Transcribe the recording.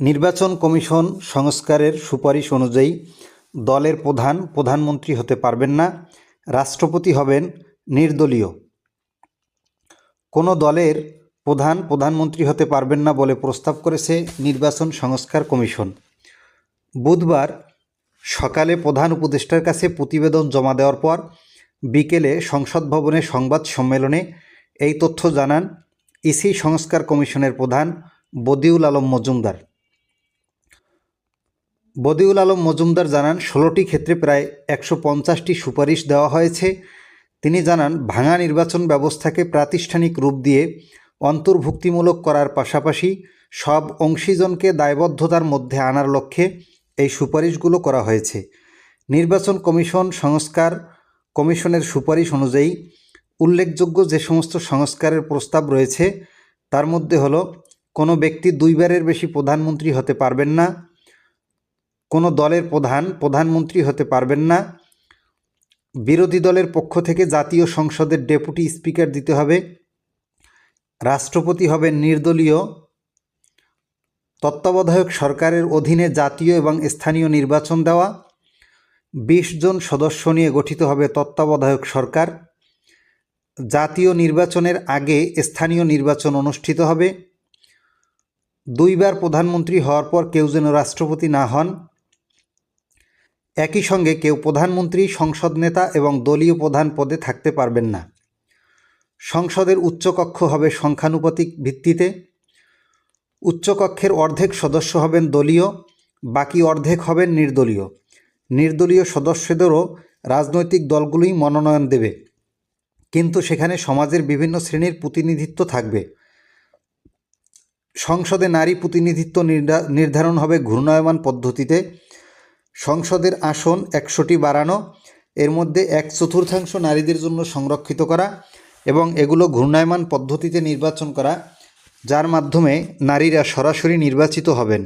নির্বাচন কমিশন সংস্কারের সুপারিশ অনুযায়ী দলের প্রধান প্রধানমন্ত্রী হতে পারবেন না, রাষ্ট্রপতি হবেন নির্দলীয়। কোনো দলের প্রধান প্রধানমন্ত্রী হতে পারবেন না বলে প্রস্তাব করেছে নির্বাচন সংস্কার কমিশন। বুধবার সকালে প্রধান উপদেষ্টার কাছে প্রতিবেদন জমা দেওয়ার পর বিকেলে সংসদ ভবনে সংবাদ সম্মেলনে এই তথ্য জানান ইসি সংস্কার কমিশনের প্রধান বদিউল আলম মজুমদার। বদিউল আলম মজুমদার জানান, ষোলোটি ক্ষেত্রে প্রায় একশো পঞ্চাশটি সুপারিশ দেওয়া হয়েছে। তিনি জানান, ভাঙা নির্বাচন ব্যবস্থাকে প্রাতিষ্ঠানিক রূপ দিয়ে অন্তর্ভুক্তিমূলক করার পাশাপাশি সব অংশীজনকে দায়বদ্ধতার মধ্যে আনার লক্ষ্যে এই সুপারিশগুলো করা হয়েছে। নির্বাচন কমিশন সংস্কার কমিশনের সুপারিশ অনুযায়ী উল্লেখযোগ্য যে সমস্ত সংস্কারের প্রস্তাব রয়েছে, তার মধ্যে হলো, কোনো ব্যক্তি দুইবারের বেশি প্রধানমন্ত্রী হতে পারবেন না কোনো দলের প্রধান, প্রধানমন্ত্রী হতে পারবেন না। বিরোধী দলের পক্ষ থেকে জাতীয় সংসদের ডেপুটি স্পিকার দিতে হবে। রাষ্ট্রপতি হবেন নির্দলীয়, তত্ত্বাবধায়ক সরকারের অধীনে জাতীয় এবং স্থানীয় নির্বাচন দেওয়া। বিশ জন সদস্য নিয়ে গঠিত হবে তত্ত্বাবধায়ক সরকার। জাতীয় নির্বাচনের আগে স্থানীয় নির্বাচন অনুষ্ঠিত হবে। দুইবার প্রধানমন্ত্রী হওয়ার পর কেউ যেন রাষ্ট্রপতি না হন। একই সঙ্গে কেউ প্রধানমন্ত্রী, সংসদ নেতা এবং দলীয় প্রধান পদে থাকতে পারবেন না। সংসদের উচ্চকক্ষ হবে সংখ্যানুপাতিক ভিত্তিতে। উচ্চকক্ষের অর্ধেক সদস্য হবেন দলীয়, বাকি অর্ধেক হবেন নির্দলীয়। নির্দলীয় সদস্যদেরও রাজনৈতিক দলগুলোই মনোনয়ন দেবে। কিন্তু সেখানে সমাজের বিভিন্ন শ্রেণির প্রতিনিধিত্ব থাকবে। সংসদে নারী প্রতিনিধিত্ব নির্ধা- নির্ধারণ হবে ঘূর্ণায়মান পদ্ধতিতে। সংসদের আসন একশোটি বাড়ানো, এর মধ্যে এক চতুর্থাংশ নারীদের জন্য সংরক্ষিত করা এবং এগুলো ঘূর্ণায়মান পদ্ধতিতে নির্বাচন করা, যার মাধ্যমে নারীরা সরাসরি নির্বাচিত হবেন।